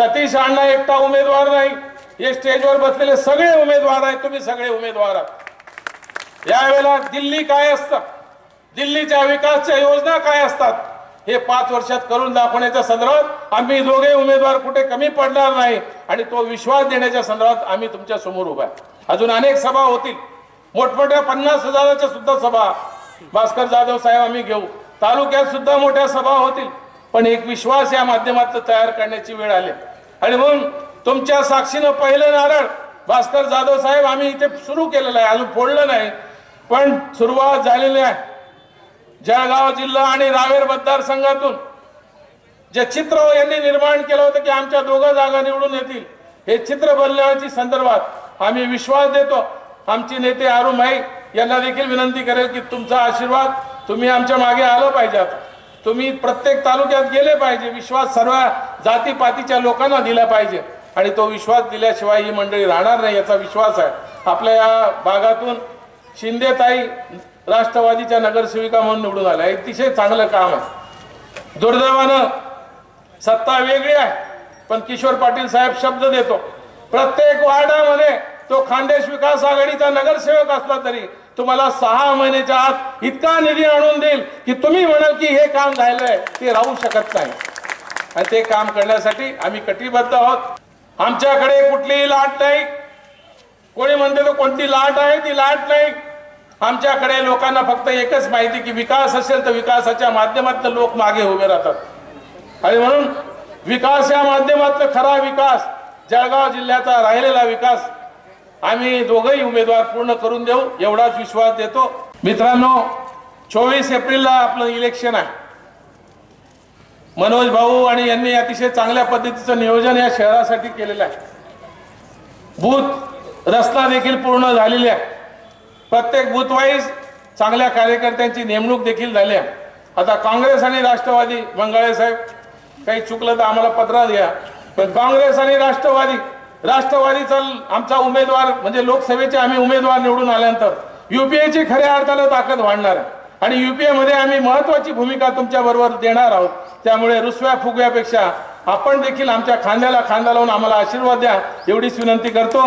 सतीश अण्णा एकटा उमेदवार नाही. हे स्टेजवर बसलेले सगळे उमेदवार आहेत. तुम्ही सगळे उमेदवार आहात. यावेळेला दिल्ली काय असतं? दिल्लीच्या विकासच्या योजना काय असतात? हे पाच वर्षात करून दाखवण्याच्या संदर्भात आम्ही दोघे उमेदवार कुठे कमी पडणार नाही आणि तो विश्वास देण्याच्या संदर्भात आम्ही तुमच्यासमोर उभा आहे. अजून अनेक सभा होतील. मोठमोठ्या पन्नास हजाराच्या सुद्धा सभा. भास्कर जाधव साहेब आम्ही घेऊ. तालुक्यात सुद्धा मोठ्या सभा होतील. पण एक विश्वास या माध्यमातून तयार करण्याची वेळ आली. आणि म्हणून तुमच्या साक्षीनं पहिलं नारळ भास्कर जाधव साहेब आम्ही इथे सुरू केलेलं आहे. अजून फोडलं नाही पण सुरुवात झालेली आहे. जळगाव जिल्हा आणि रावेर मतदारसंघातून जे चित्र यांनी निर्माण केलं होतं की आमच्या दोघं जागा निवडून येतील हे चित्र बनल्याची संदर्भात आम्ही विश्वास देतो. आमचे नेते आरुमाई यांना देखील विनंती करेल की तुमचा आशीर्वाद तुम्ही आमच्या मागे आलं पाहिजे आता. तुम्ही प्रत्येक तालुक्यात गेले पाहिजे. विश्वास सर्व जातीपातीच्या लोकांना दिला पाहिजे. आणि तो विश्वास दिल्याशिवाय ही मंडळी राहणार नाही याचा विश्वास आहे. आपल्या या भागातून शिंदेताई राष्ट्रवादीच्या नगरसेविका म्हणून निवडून आल्या. अतिशय चांगलं काम आहे. दुर्दैवानं सत्ता वेगळी आहे. पण किशोर पाटील साहेब शब्द देतो. प्रत्येक वार्डामध्ये तो खानदेश विकास आघाडीचा नगरसेवक असला तरी तुम्हाला सहा महिन्याच्या आत इतका निधी आणून देईल की तुम्ही म्हणाल की हे काम झालंय ते राहू शकत नाही. आणि ते काम करण्यासाठी आम्ही कटिबद्ध आहोत. आमच्याकडे कुठलीही लाट नाही. कोणी म्हणते तो कोणती लाट आहे ती लाट नाही. आमच्याकडे लोकांना फक्त एकच माहिती की विकास असेल तर विकासाच्या माध्यमातून लोक मागे उभे राहतात. आणि म्हणून विकास या माध्यमातून खरा विकास जळगाव जिल्ह्याचा राहिलेला विकास आम्ही दोघंही उमेदवार पूर्ण करून देऊ एवढाच विश्वास देतो. मित्रांनो चोवीस एप्रिलला आपलं इलेक्शन आहे. मनोज भाऊ आणि यांनी अतिशय चांगल्या पद्धतीचं नियोजन या शहरासाठी केलेलं आहे. बूथ रस्ता देखील पूर्ण झालेली आहे. प्रत्येक बूथवाईज चांगल्या कार्यकर्त्यांची नेमणूक देखील झाली आहे. आता काँग्रेस आणि राष्ट्रवादी मंगळे साहेब काही चुकलं तर आम्हाला पत्र द्या पण काँग्रेस आणि राष्ट्रवादी राष्ट्रवादीचा आमचा उमेदवार म्हणजे लोकसभेचे आम्ही उमेदवार निवडून आल्यानंतर युपीएची खऱ्या अर्थानं ताकद वाढणार आहे. आणि युपीए मध्ये आम्ही महत्वाची भूमिका तुमच्या बरोबर देणार आहोत. त्यामुळे रुसव्या फुगव्यापेक्षा आपण देखील आमच्या खांद्याला खांदा लावून आम्हाला आशीर्वाद द्या एवढीच विनंती करतो.